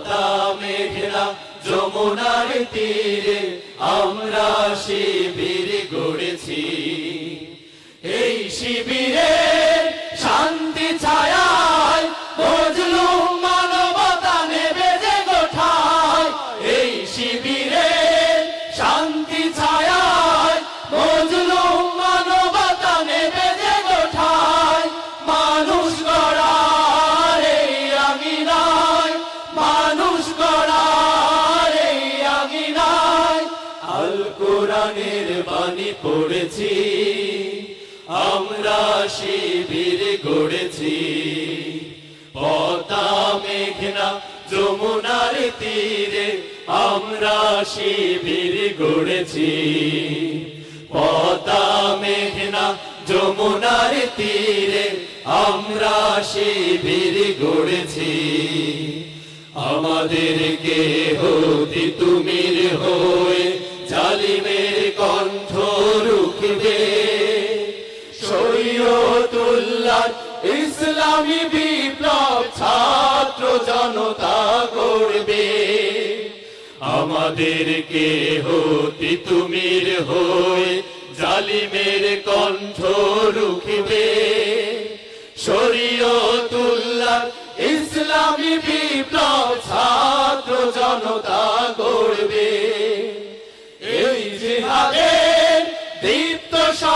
পতা মেঘলা যমুনার তীরে আমরা শিবির গড়েছি। এই শিবিরে বাণী পড়েছি, আমরা শিবির গড়েছি। পতা মেঘনা, যমুনার তীরে আমরা শিবির গড়েছি। পতা মেঘনা, যমুনার তীরে আমরা শিবির গড়েছি। আমাদেরকে হতি তুমির রুখবে শরীয়তুল্লাহ ইসলামী বিপ্লব ছাত্র জনতা করবে। আমাদেরকে হতি তুমির হয়ে জালিমের কণ্ঠ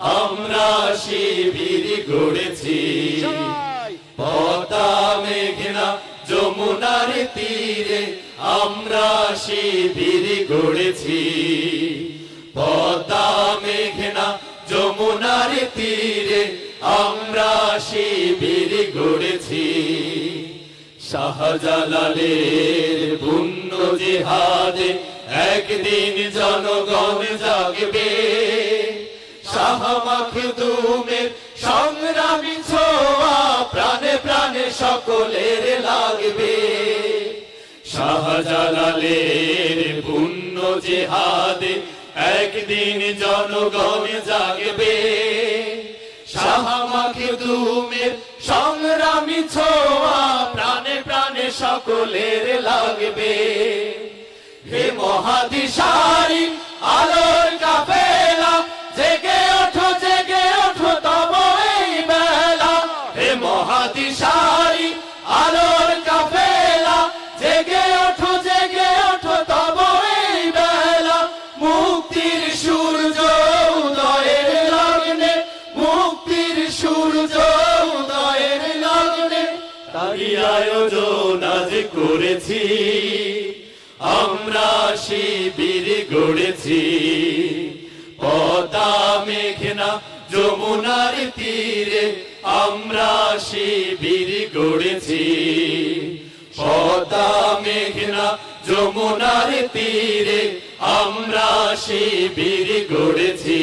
আমরা শিবির গড়েছি। পতা মেঘনা যমুনার তীরে আমরা শিবির গড়েছি। পতা মেঘনা যমুনার তীরে আমরা শিবির গড়েছি। শাহজালালের পুণ্য জেহাদে একদিন জনগণ জাগবে। শাহ মাখদুমের সংগ্রামী ছোঁয়া, প্রাণে প্রাণে সকলের লাগবে। শাহজালালের পুণ্য জেহাদে একদিন জনগণ জাগবে। শাহ মাখদুমের সংগ্রামী ছোঁয়া, প্রাণে প্রাণে সকলের লাগবে। হে মহাদিশারি আলোর কাফেলা সূর্য উদয়ের লগ্নে আয়োজন আজ করেছি। আমরা শিবির গড়েছি। পতা মেঘনা, যমুনার তীরে আমরা শিবির গড়েছি। পতা মেঘনা, যমুনার তীরে আমরা শিবির গড়েছি।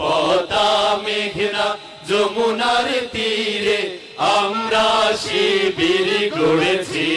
পদা মেঘনা যমুনার তীরে আমরা শিবির গড়েছি।